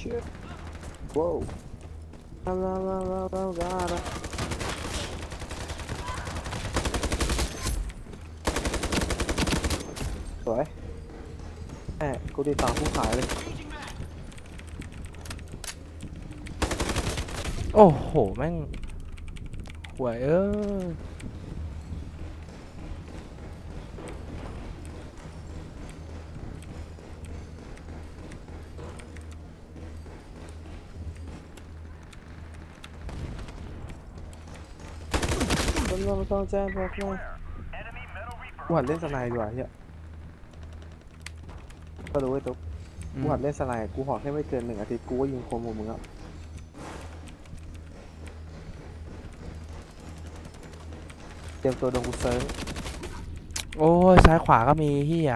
shit ว้าวลาลาลาลาลาลาลาสวยแม่กูติดตามผู้ขายเลยโอ้โห แม่งหวยเออ เราต้องแจ้งบอกหน่อยกูหัดเล่นสไนด์ดีกว่าเฮียก็รู้ไอ้ตุ๊กอืกูมหัดเล่นสไนด์กูหอดแค่ไม่เกินหนึ่งอาทิตย์กูก็ยิงคนหมดมึงแล้วเตรียมตัวโดนกูเซิร์ฟโอ้ยซ้ายขวาก็มีเฮีย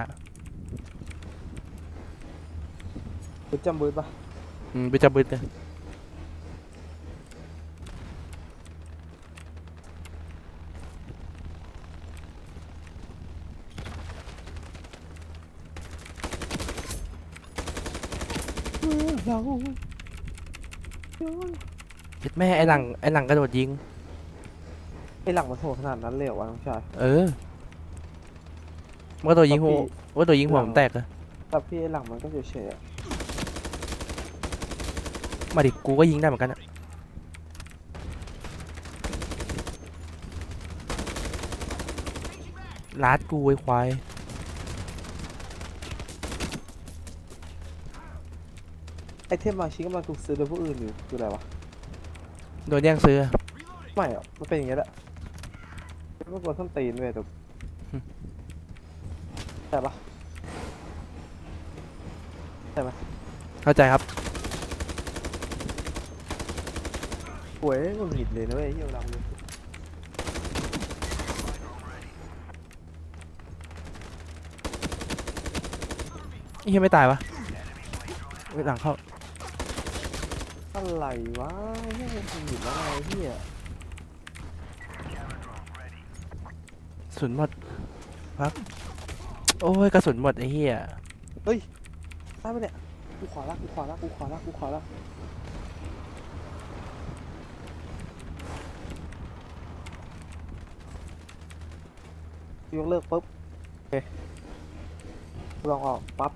กูจำบืดปะอืมไปจับบึดเลย เราเจ็ดแม่ไอ้หลังไอ้หลังกระโดดยิง ไอ้หลังมันโหดขนาดนั้นเลยเหรอวะน้องชาย เออมันก็โดดยิงหัวพี่ มันก็โดดยิงหัวผมแตกเลยแต่พี่ไอ้หลังมันก็เฉยๆอะมาดิกูก็ยิงได้เหมือนกันอะลาดกูไอ้ควาย ไอเทมบางชิ้นก็มาถูกซื้อโดยผู้อื่นอยู่คืออะไรวะ โดนแย่งซื้อ ไม่อะมันเป็นอย่างเงี้ยแหละเป็นพวกคนส้นตีนเว้ยตุ๊กหึแต่ปะเข้าใจครับป่วยมันผิดเลยนะเว้ยเฮียเราเลยไอ้เฮียไม่ตายวะเฮ้ยหลังเข้า อะไรวะเฮียมันผิดแล้วไงเฮียกระสุนหมดพักโอ้ยกระสุนหมดไอ้เหี้ยได้ปะเนี่ยกูขวาละกูขวาละกูขวาละกูขวาละยกเลิกปุ๊บโอเคลองออกปั๊บ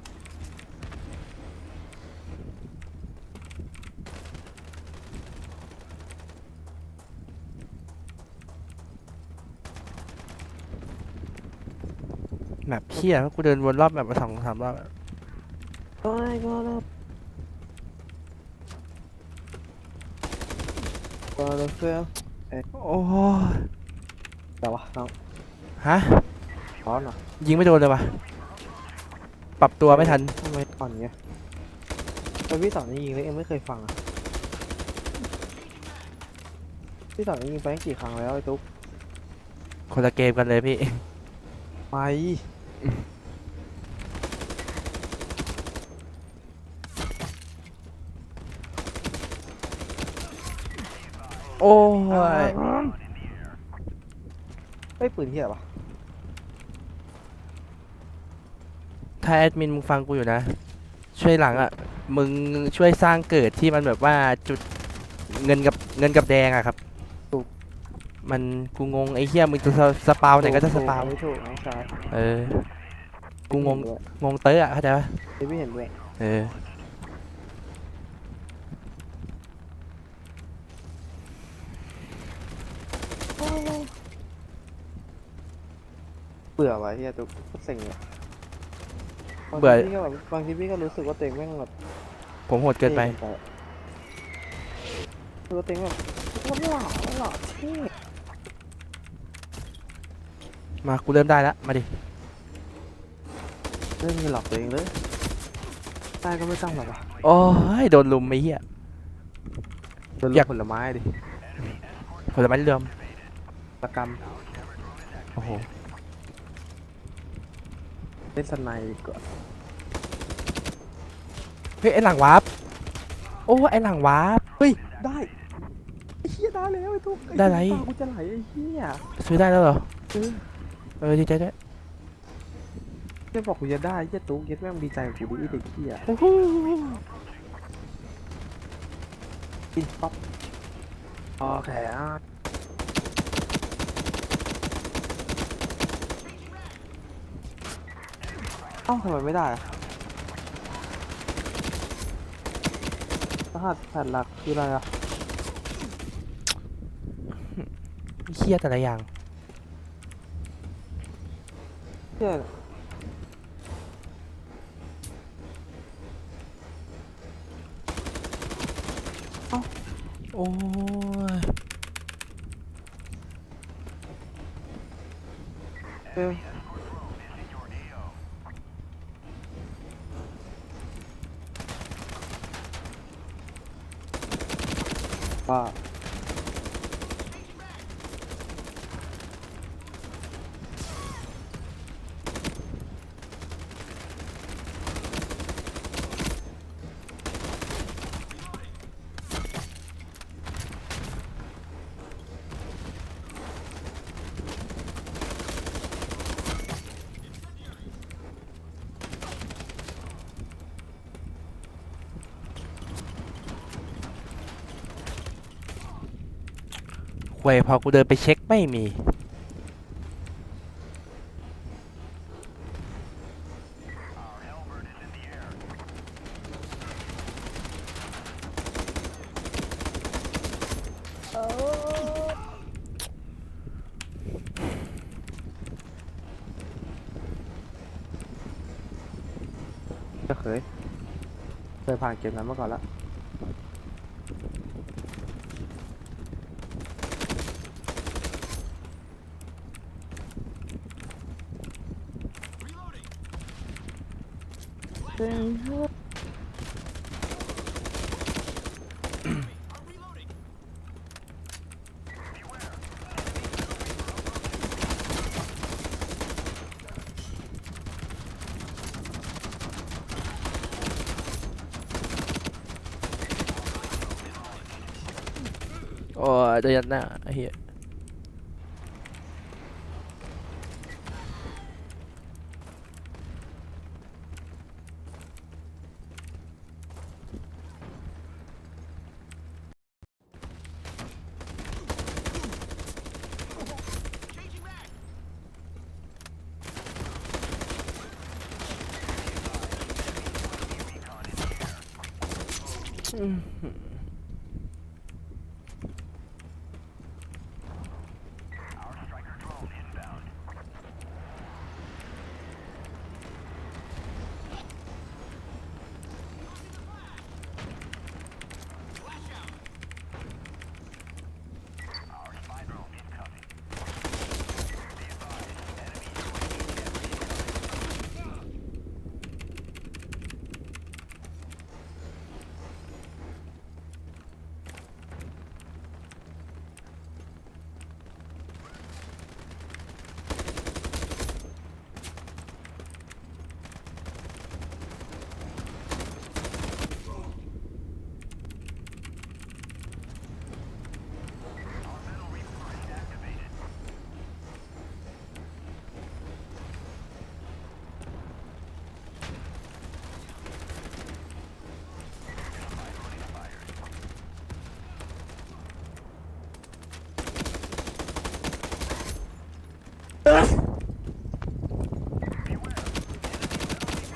แมปเหี้ยกูเดินวนรอบแมปมาสองสามรอบอะก็ได้ก็ได้ก็ได้เพื่อนโอ้ยแต่วะน้องฮะร้อนเหรอยิงไม่โดนเลยวะปรับตัวไม่ทันทำไมอ่อนเงี้ยไอพี่สอนยิงเลยเอ็มไม่เคยฟังอะพี่สอนยิงไปกี่ครั้งแล้วไอ้ตุ๊กคนละเกมกันเลยพี่ไป โอ้ยไอ้ยปืนเหี้ยปะถ้าแอดมินมึงฟังกูอยู่นะ ช่วยหลังอะ มึงช่วยสร้างเกิดที่มันแบบว่าจุดเงินกับเงินกับแดงอะครับ มันกูงงไอ้เหี้ยมึงจะสสปาวไหนก็จะสปาวไม่ถูกน้องชายเออ กูงงเห็นด้วยงงเตอะอะเข้าใจปะไอ้พี่เห็นด้วยเออเบื่อวะเฮียตุ๊กโคตรเซ็งเลยบางเบื่อทีพี่ก็แบบบางทีพี่ก็รู้สึกว่าตัวเองแม่งแบบผมโหดเกินไปท่รู้สึกว่าตัวเองแบบว่าหล่อหล่อเท่ มากูเริ่มได้แล้วมาดิเรื่องนี้หลอกตัวเองเลยได้ก็ไม่ต้องหรอกวะโอ้ยโดนลุมไอ้เหี้ย โดนอยากผลไม้ดิผลไม้เรื่อมประกรรมโอ้โหเล่นสไนด์ดีกว่าเฮ้ยไอหลังวาร์ปโอ้ไอหลังวาร์ปเฮ้ย ได้ไอ้เหี้ยได้แล้วไอ้ทุกอ้ได้ไรตากูจะไหลไอ้เหี้ยซื้อได้แล้วเหรอ เออ เออดีใจด้วยไม่บอกกูจะได้ไอ้เหี้ยตุ๊กเย็ดแม่งดีใจกับกูดิไอ้เด็กเหี้ยปินป๊อปโอเคอะเอ้าทำไมไม่ได้อะรหัสแผ่นหลักคืออะไรอะเครียดแต่ละอย่าง เชี่ยโอ้ยเออว่า เว้ยพอกูเดินไปเช็คไม่มีจะเคยเคยผ่านเกมนั้นมาก่อนละ โอ้ยเดือน หน้าไอ้เหี้ย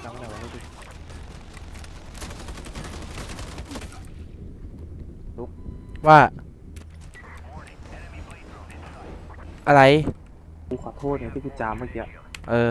จำได้ว่าไม่ดี ว่า อะไร กูขอโทษเนี่ยที่กูจามเมื่อกี้ เออ